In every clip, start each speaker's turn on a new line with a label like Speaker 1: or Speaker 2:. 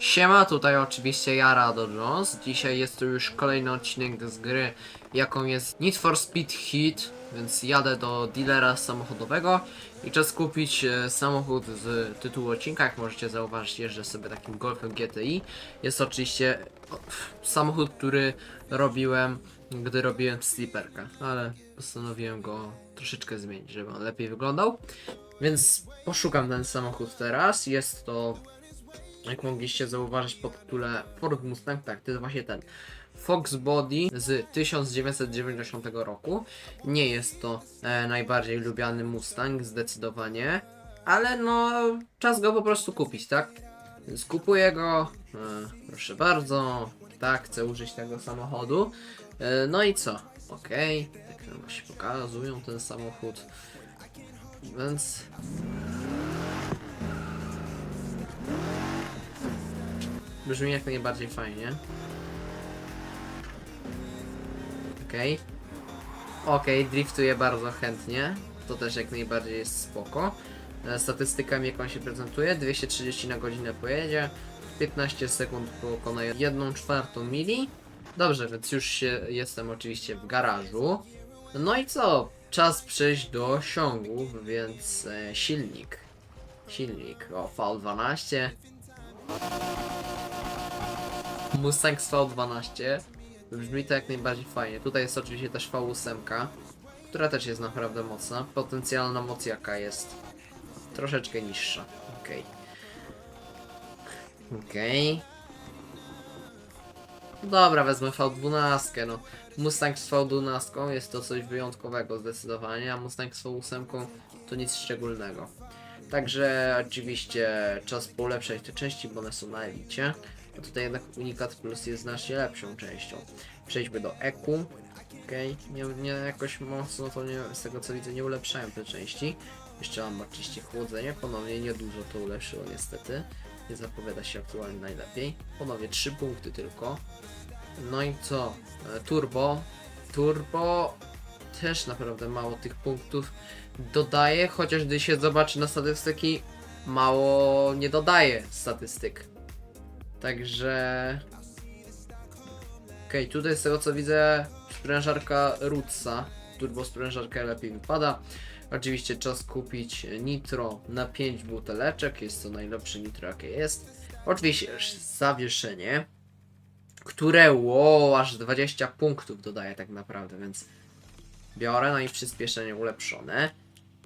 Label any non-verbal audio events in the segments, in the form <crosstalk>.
Speaker 1: Siema, tutaj oczywiście ja, Rado Jones. Dzisiaj jest to już kolejny odcinek z gry, jaką jest Need for Speed Heat, więc jadę do dealera samochodowego i czas kupić e, samochód z tytułu odcinka. Jak możecie zauważyć, jeżdżę sobie takim Golfem GTI. Jest oczywiście o, samochód, który robiłem, gdy robiłem Sleeperka, ale postanowiłem go troszeczkę zmienić, żeby on lepiej wyglądał. Więc poszukam ten samochód teraz. Jest to jak mogliście zauważyć po tytule Ford Mustang, tak, to jest właśnie ten Fox Body z 1990 roku. Nie jest to e, najbardziej lubiany Mustang, zdecydowanie, ale no czas go po prostu kupić, tak? Więc kupuję go, e, proszę bardzo, tak, chcę użyć tego samochodu. E, no i co? Okej, tak nam się pokazują ten samochód, więc Brzmi jak najbardziej fajnie. Okej. Okej, driftuję bardzo chętnie. To też jak najbardziej jest spoko. E, Statystykami jak on się prezentuje, 230 na godzinę pojedzie, w 15 sekund pokona 1 czwartą mili. Dobrze, więc już się, jestem oczywiście w garażu. No i co? Czas przejść do osiągów, więc e, silnik. Silnik, o V12. Mustang z V12. Brzmi to jak najbardziej fajnie. Tutaj jest oczywiście też V8, która też jest naprawdę mocna. Potencjalna moc jaka jest troszeczkę niższa. Okej. Okej. Dobra, wezmę V12. No. Mustang z V12 jest to coś wyjątkowego zdecydowanie, a Mustang z V8 to nic szczególnego. Także oczywiście czas polepszać te części, bo one są na elicie. A tutaj jednak Unikat Plus jest znacznie lepszą częścią. Przejdźmy do EQ. Okej, nie, nie jakoś mocno to nie, z tego co widzę nie ulepszają te części. Jeszcze mam oczywiście chłodzenie, ponownie niedużo to ulepszyło niestety. Nie zapowiada się aktualnie najlepiej. Ponownie 3 punkty tylko. No i co? E, Turbo. Turbo też naprawdę mało tych punktów dodaje, chociaż gdy się zobaczy na statystyki, mało nie dodaje statystyk. Także. Okej, tutaj z tego co widzę, sprężarka Rutsa, turbo sprężarka lepiej wypada. Oczywiście czas kupić nitro na 5 buteleczek, jest to najlepsze nitro jakie jest. Oczywiście zawieszenie, które wow, aż 20 punktów dodaje tak naprawdę, więc biorę, no i przyspieszenie ulepszone.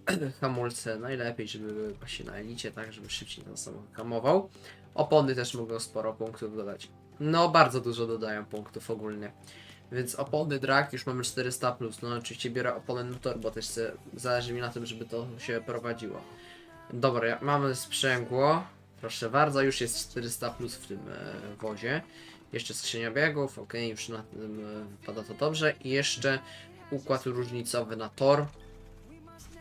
Speaker 1: <clears throat> Hamulce najlepiej, żeby były właśnie na elicie, tak, żeby szybciej ten samochód hamował. Opony też mogą sporo punktów dodać. No, bardzo dużo dodają punktów ogólnie. Więc opony drag już mamy 400+. Plus. No oczywiście biorę opony motor, bo też zależy mi na tym, żeby to się prowadziło. Dobra, mamy sprzęgło. Proszę bardzo, już jest 400 plus w tym e, wozie. Jeszcze skrzynia biegów, ok, już na tym e, wypada to dobrze. I jeszcze układ różnicowy na tor.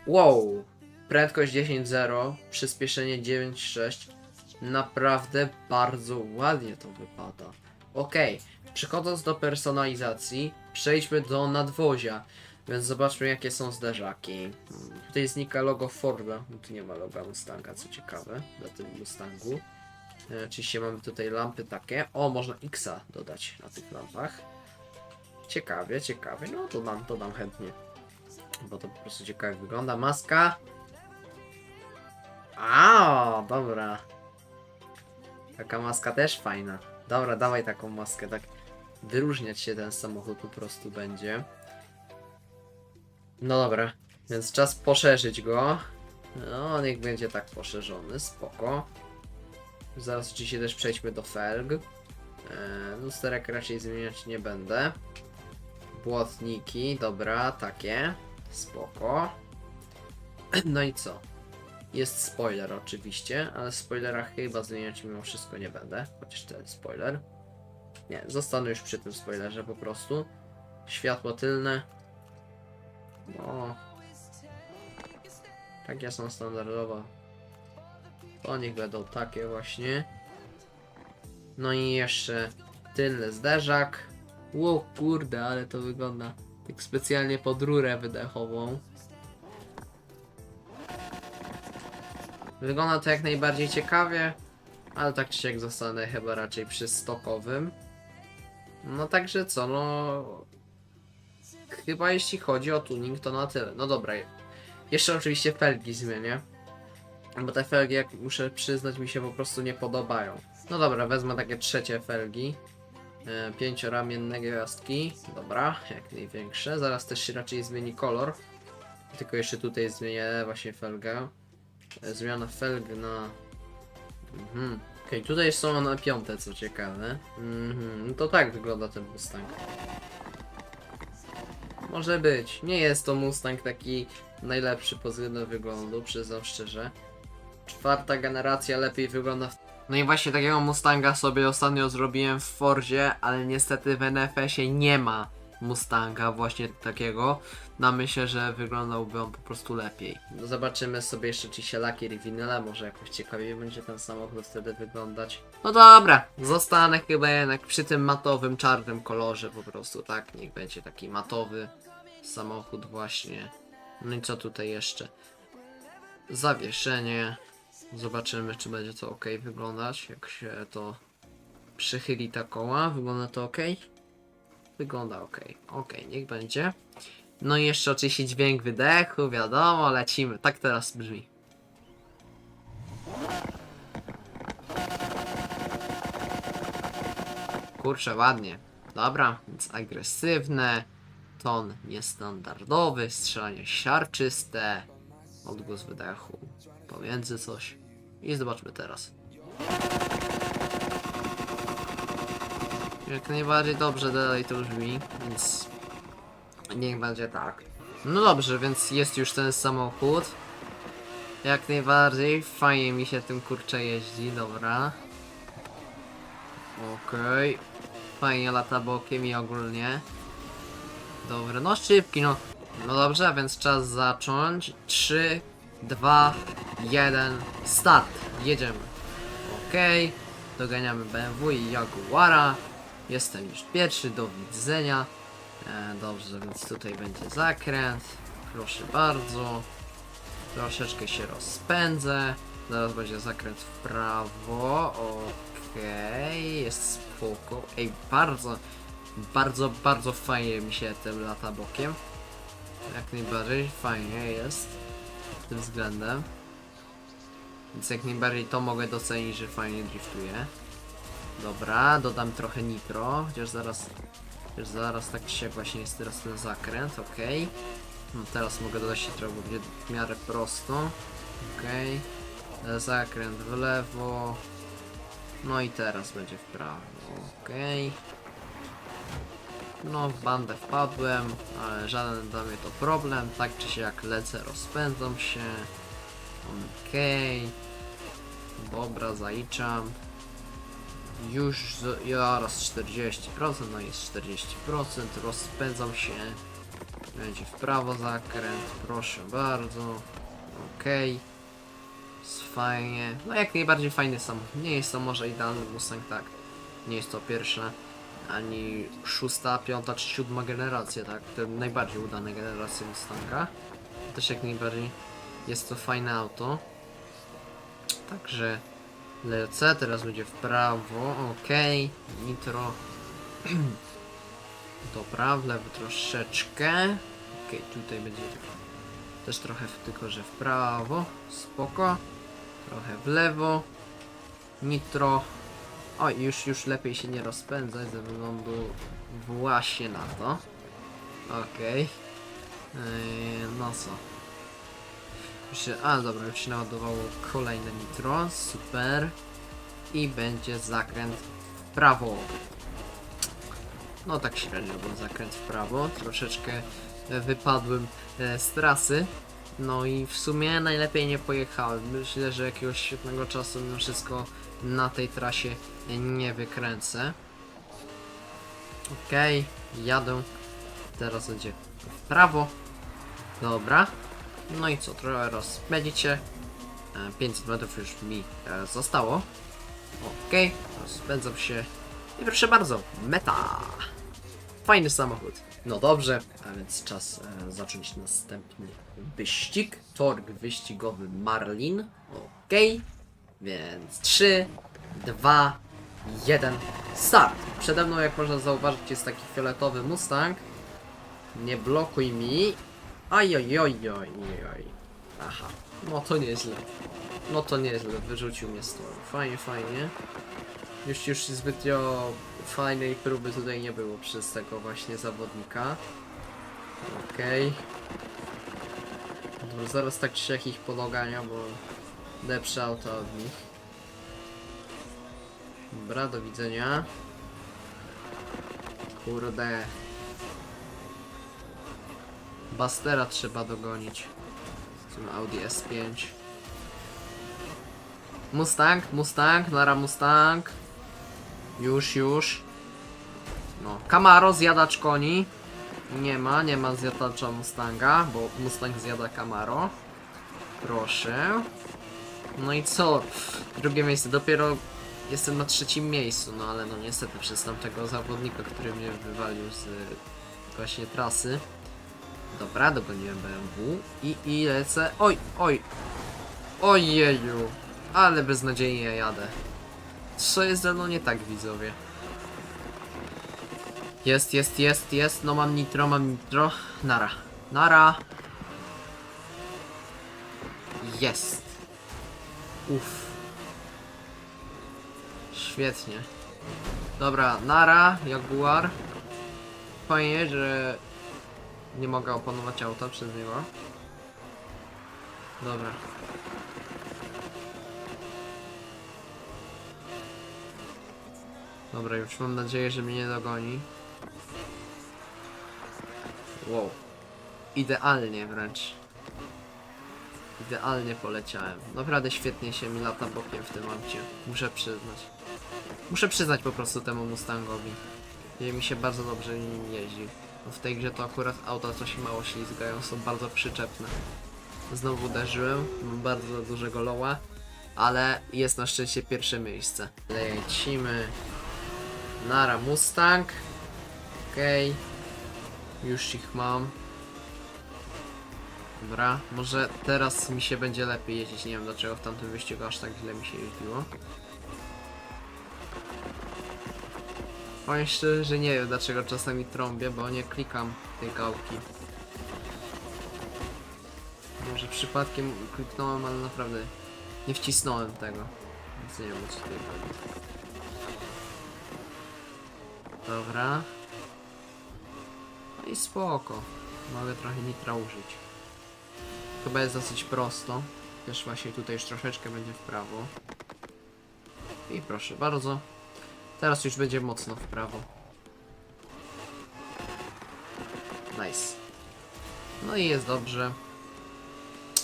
Speaker 1: Wow! Prędkość 10.0, przyspieszenie 9.6. Naprawdę bardzo ładnie to wypada. Ok, przechodząc do personalizacji, przejdźmy do nadwozia. Więc zobaczmy jakie są zderzaki. Tutaj znika logo Forda, tu nie ma loga Mustanga, co ciekawe, na tym Mustangu. E, Oczywiście mamy tutaj lampy takie. O, można Xa dodać na tych lampach. Ciekawie, ciekawie. No to dam, to dam chętnie. Bo to po prostu ciekawie wygląda. Maska. A, dobra. Taka maska też fajna. Dobra, dawaj taką maskę, tak wyróżniać się ten samochód po prostu będzie. No dobra, więc czas poszerzyć go. No, niech będzie tak poszerzony, spoko. Zaraz oczywiście też przejdźmy do felg. Eee, lusterek raczej zmieniać nie będę. Błotniki, dobra, takie. Spoko. <clears throat> No i co? Jest spoiler oczywiście, ale spoilera chyba zmieniać mimo wszystko nie będę. Chociaż ten spoiler. Nie, zostanę już przy tym spoilerze po prostu. Światło tylne. No. Takie są standardowo. To niech będą takie właśnie. No i jeszcze tylny zderzak. Ło kurde, ale to wygląda jak specjalnie pod rurę wydechową. Wygląda to jak najbardziej ciekawie. ale tak czy siak zostanę chyba raczej przy stokowym. No także co, no... Chyba jeśli chodzi o tuning to na tyle. No dobra, jeszcze oczywiście felgi zmienię. Bo te felgi, jak muszę przyznać, mi się po prostu nie podobają. No dobra, wezmę takie trzecie felgi. E, pięcioramienne gwiazdki. Dobra, jak największe. Zaraz też się raczej zmieni kolor. Tylko jeszcze tutaj zmienię właśnie felgę. E, Zmiana felg na... Mhm. Okej, tutaj są na piąte, co ciekawe. Mhm. No to tak wygląda ten Mustang. Może być. Nie jest to Mustang taki najlepszy pod względem wyglądu, przyznam szczerze. Czwarta generacja lepiej wygląda w... No i właśnie takiego Mustanga sobie ostatnio zrobiłem w Fordzie, ale niestety w NFS-ie nie ma Mustanga właśnie takiego. No myślę, że wyglądałby on po prostu lepiej. No zobaczymy sobie jeszcze czy się lakier i winyla, może jakoś ciekawiej będzie ten samochód wtedy wyglądać. No dobra, zostanę chyba jednak przy tym matowym, czarnym kolorze po prostu, tak? Niech będzie taki matowy samochód właśnie. No i co tutaj jeszcze? Zawieszenie. Zobaczymy, czy będzie to ok wyglądać, jak się to przychyli ta koła. Wygląda to ok? Wygląda ok. Ok, niech będzie. No i jeszcze oczywiście dźwięk wydechu, wiadomo, lecimy. Tak teraz brzmi. Kurczę, ładnie. Dobra, więc agresywne, ton niestandardowy, strzelanie siarczyste, odgłos wydechu, pomiędzy coś. I zobaczmy teraz. Jak najbardziej dobrze dalej to brzmi, więc niech będzie tak. No dobrze, więc jest już ten samochód. Jak najbardziej, fajnie mi się tym kurczę jeździ, dobra. Okej. Fajnie lata bokiem i ogólnie. Dobra, no szybki, no. No dobrze, więc czas zacząć. 3, 2, 1, start. Jedziemy. Okej. Doganiamy BMW i Jaguara. Jestem już pierwszy, do widzenia. E, dobrze, więc tutaj będzie zakręt. Proszę bardzo. Troszeczkę się rozpędzę. Zaraz będzie zakręt w prawo. Okej, jest spoko. Ej, bardzo, bardzo, bardzo fajnie mi się tym lata bokiem. Jak najbardziej fajnie jest tym względem. Więc jak najbardziej to mogę docenić, że fajnie driftuje. Dobra, dodam trochę nitro, chociaż zaraz, chociaż zaraz tak siak właśnie jest teraz ten zakręt, ok. No teraz mogę dodać się trochę, bo w miarę prosto. Ok. Zakręt w lewo. No i teraz będzie w prawo, ok. No, w bandę wpadłem, ale żaden dla mnie to problem. Tak czy siak lecę, rozpędzam się. Okej. Dobra, zaliczam. Już zaraz 40%, no jest 40%, rozpędzam się. Będzie w prawo zakręt, proszę bardzo. Okej. Jest Fajnie. No jak najbardziej fajny samochód. Nie jest to może idealny Mustang, tak. Nie jest to pierwsza, ani szósta, piąta czy siódma generacja, tak. To najbardziej udane generacje Mustanga. Też jak najbardziej jest to fajne auto. Także lecę, teraz będzie w prawo, ok, nitro. Dobra, w lewo troszeczkę. Ok, tutaj będzie też trochę tylko, że w prawo, spoko. Trochę w lewo, nitro. O, już, już lepiej się nie rozpędzać ze względu właśnie na to. Okej. Yy, no co. Się, a dobra, już się naładowało kolejne nitro, super. I będzie zakręt w prawo. No tak średnio był zakręt w prawo, troszeczkę e, wypadłem e, z trasy. No i w sumie najlepiej nie pojechałem. Myślę, że jakiegoś świetnego czasu mimo wszystko na tej trasie nie wykręcę. Okej, jadę. Teraz będzie w prawo. Dobra. No i co, trochę rozpędzicie. E, 500 metrów już mi e, zostało. Okej, rozpędzam się. I proszę bardzo, meta! Fajny samochód. No dobrze, a więc czas e, zacząć następny wyścig. Torg wyścigowy Marlin. Okej, więc 3, 2, 1, start! Przede mną, jak można zauważyć, jest taki fioletowy Mustang. Nie blokuj mi. Ajojojoj. Aha, no to nieźle. No to nieźle, wyrzucił mnie z. Fajnie, fajnie. Już, już zbytnio fajnej próby tutaj nie było przez tego właśnie zawodnika. Okej. Dobra, zaraz tak siak ich podogania, bo lepsze auto od nich. Dobra, do widzenia. Kurde. Bastera trzeba dogonić. Tym Audi S5. Mustang, Mustang, nara Mustang. Już, już. No, Camaro, zjadacz koni. Nie ma, nie ma zjadacza Mustanga, bo Mustang zjada Camaro. Proszę. No i co? Drugie miejsce, dopiero jestem na trzecim miejscu, no ale no niestety przez tamtego zawodnika, który mnie wywalił z właśnie trasy. Dobra, dogoniłem BMW i, i lecę. Oj, oj. Ojeju. Ale beznadziejnie jadę. Co jest ze mną nie tak, widzowie? Jest, jest, jest, jest. No mam nitro, mam nitro. Nara. Nara. Jest. Uff. Świetnie. Dobra, nara, Jaguar. Fajnie, że nie mogę opanować auta przez niego. Dobra. Dobra, już mam nadzieję, że mnie nie dogoni. Wow. Idealnie wręcz. Idealnie poleciałem. Naprawdę świetnie się mi lata bokiem w tym aucie. Muszę przyznać. Muszę przyznać po prostu temu Mustangowi. I mi się bardzo dobrze nim jeździ. W tej grze to akurat auta, co się mało ślizgają, są bardzo przyczepne. Znowu uderzyłem, mam bardzo dużego loła, ale jest na szczęście pierwsze miejsce. Lecimy. Nara Mustang. Okej. Już ich mam. Dobra, może teraz mi się będzie lepiej jeździć. Nie wiem dlaczego w tamtym wyścigu aż tak źle mi się jeździło. Powiem szczerze, że nie wiem dlaczego czasami trąbię, bo nie klikam tej gałki. Może przypadkiem kliknąłem, ale naprawdę nie wcisnąłem tego. Więc nie wiem co tutaj chodzi. Dobra. No i spoko. Mogę trochę nitra użyć. Chyba jest dosyć prosto. Też właśnie tutaj już troszeczkę będzie w prawo. I proszę bardzo. Teraz już będzie mocno w prawo. Nice. No i jest dobrze.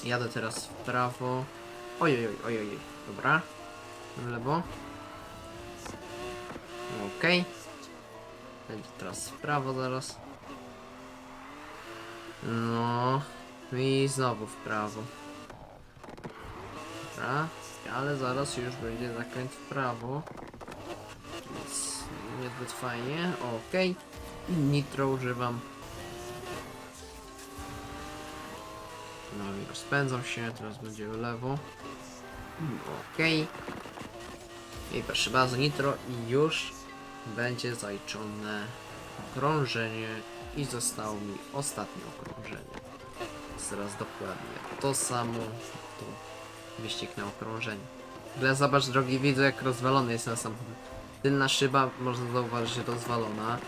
Speaker 1: Jadę teraz w prawo. Ojej, ojej, ojej. Dobra. W lewo. Okej. Będzie teraz w prawo zaraz. No. I znowu w prawo. Dobra. Ale zaraz już będzie zakręt w prawo. Niezbyt fajnie. Okej. I Nitro używam. No i rozpędzam się. Teraz będzie lewo. Okej. I proszę bardzo, nitro i już będzie zaliczone okrążenie i zostało mi ostatnie okrążenie. Teraz dokładnie to samo, to wyścig na okrążenie. Ale zobacz drogi widzę jak rozwalony jest ten samochód. Tylna szyba można zauważyć że rozwalona.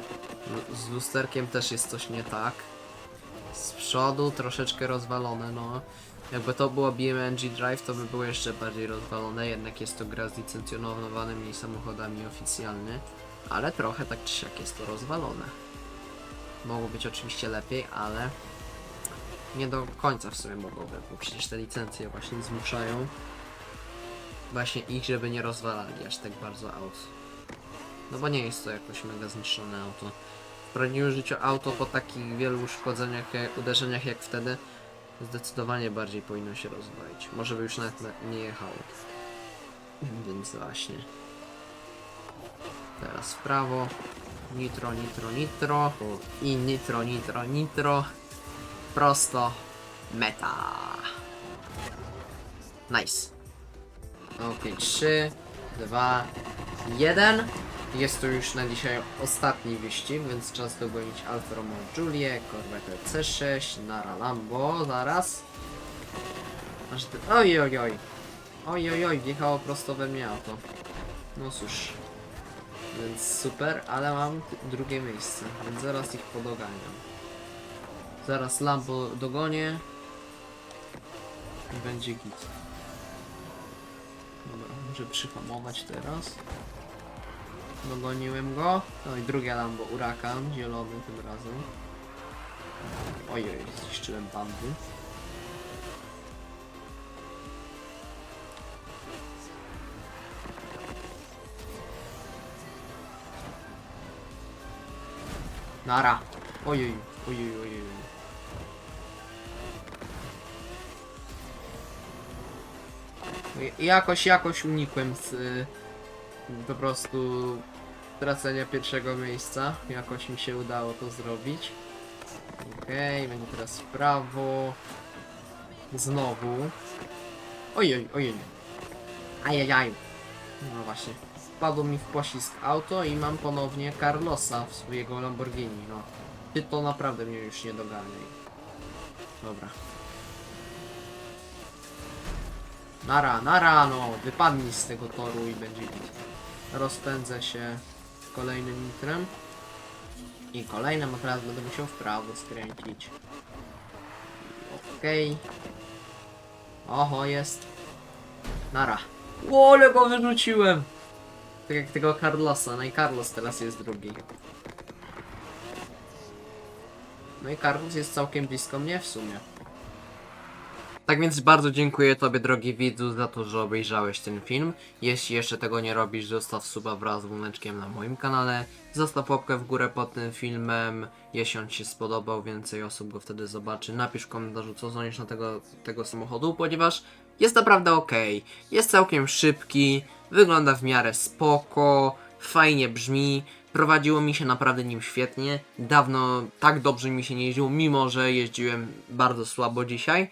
Speaker 1: Z lusterkiem też jest coś nie tak. Z przodu troszeczkę rozwalone, no. Jakby to było BMG Drive, to by było jeszcze bardziej rozwalone, jednak jest to gra z licencjonowanymi samochodami oficjalny. Ale trochę tak czy siak jest to rozwalone. Mogło być oczywiście lepiej, ale nie do końca w sumie mogłoby, bo przecież te licencje właśnie zmuszają właśnie ich, żeby nie rozwalali aż tak bardzo aut. No bo nie jest to jakoś mega zniszczone auto. W prawdziwym życiu auto po takich wielu uszkodzeniach, uderzeniach jak wtedy zdecydowanie bardziej powinno się rozwalić. Może by już nawet na- nie jechało. Więc właśnie. Teraz w prawo. Nitro, nitro, nitro. I nitro, nitro, nitro. Prosto. Meta. Nice. Ok, 3, 2, 1. Jest to już na dzisiaj ostatni wyścig, więc czas dogonić Alfa Romeo Giulię, Corvette C6, Nara Lambo, zaraz. Aż ty... Oj, oj, oj. Oj, oj, oj, wjechało prosto we mnie auto. No cóż. Więc super, ale mam drugie miejsce, więc zaraz ich podoganiam. Zaraz Lambo dogonię. I będzie git. Dobra, muszę przyhamować teraz. Dogoniłem go. No i drugie Lambo, Urakan, zielony tym razem. Ojej, zniszczyłem bandy. Nara. Ojej, ojej, ojej. I- Jakoś, jakoś unikłem z y, po prostu tracenia pierwszego miejsca. Jakoś mi się udało to zrobić. Okej, będzie teraz w prawo. Znowu. Ojej, ojej. Ajajaj. No właśnie. Wpadło mi w poślizg auto i mam ponownie Carlosa w swojego Lamborghini, no. Ty to naprawdę mnie już nie doganiaj. Dobra. Nara, nara, no, wypadnij z tego toru i będzie git. Rozpędzę się kolejnym nitrem. I kolejnym, a teraz będę musiał w prawo skręcić. Okej. Oho, jest. Nara. O, ale go wyrzuciłem! Tak jak tego Carlosa, no i Carlos teraz jest drugi. No i Carlos jest całkiem blisko mnie w sumie. Tak więc bardzo dziękuję Tobie, drogi widzu, za to, że obejrzałeś ten film. Jeśli jeszcze tego nie robisz, zostaw suba wraz z dzwoneczkiem na moim kanale. Zostaw łapkę w górę pod tym filmem, jeśli on Ci się spodobał, więcej osób go wtedy zobaczy. Napisz w komentarzu, co sądzisz na tego, tego samochodu, ponieważ jest naprawdę ok. Jest całkiem szybki, wygląda w miarę spoko, fajnie brzmi. Prowadziło mi się naprawdę nim świetnie. Dawno tak dobrze mi się nie jeździło, mimo że jeździłem bardzo słabo dzisiaj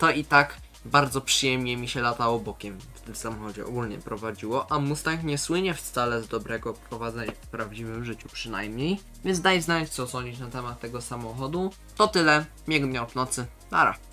Speaker 1: to i tak bardzo przyjemnie mi się latało bokiem w tym samochodzie ogólnie prowadziło, a Mustang nie słynie wcale z dobrego prowadzenia w prawdziwym życiu przynajmniej, więc daj znać co sądzisz na temat tego samochodu. To tyle, miłego dnia w nocy, nara.